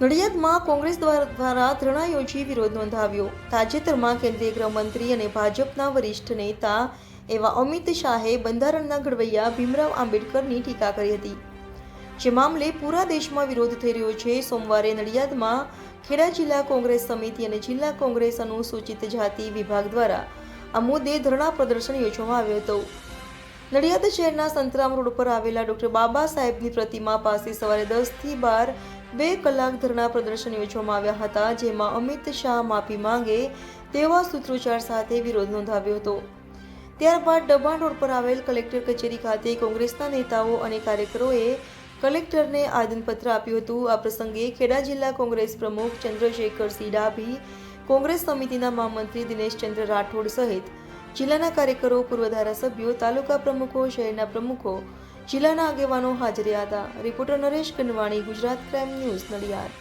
નડિયાદમાં કોંગ્રેસ દ્વારા ધરણા વિરોધ નોંધાવ્યો. તાજેતરમાં કેન્દ્રીય ગૃહમંત્રી અને ભાજપના વરિષ્ઠ નેતા એવા અમિત શાહે બંધારણના ઘડવૈયા ભીમરાવ આંબેડકરની ટીકા કરી હતી. જે મામલે પૂરા દેશમાં વિરોધ થઈ રહ્યો છે. સોમવારે નડિયાદમાં ખેડા જિલ્લા કોંગ્રેસ સમિતિ અને જિલ્લા કોંગ્રેસ અનુસૂચિત જાતિ વિભાગ દ્વારા આ મુદ્દે ધરણા પ્રદર્શન યોજવામાં આવ્યો હતો. નડિયાદ શહેરના સંતરામ રોડ પર આવેલા ડોક્ટર બાબા સાહેબની પ્રતિમા પાસે સવારે દસથી બાર બે કલાક ધરણા પ્રદર્શન યોજવામાં આવ્યા હતા, જેમાં અમિત શાહ માફી માંગે તેવા સૂત્રોચ્ચાર સાથે વિરોધ નોંધાવ્યો હતો. ત્યારબાદ ડબાણ રોડ પર આવેલ કલેક્ટર કચેરી ખાતે કોંગ્રેસના નેતાઓ અને કાર્યકરોએ કલેક્ટરને આદનપત્ર આપ્યું હતું. આ પ્રસંગે ખેડા જિલ્લા કોંગ્રેસ પ્રમુખ ચંદ્રશેખર સિંહ ડાભી કોંગ્રેસ સમિતિના મહામંત્રી દિનેશચંદ્ર રાઠોડ સહિત જિલ્લાના કાર્યકરો, પૂર્વ ધારાસભ્યો, તાલુકા પ્રમુખો, શહેરના પ્રમુખો જિલ્લાના આગેવાનો હાજર હતા. Reporter Naresh Kanwani Gujarat crime news Nadiad.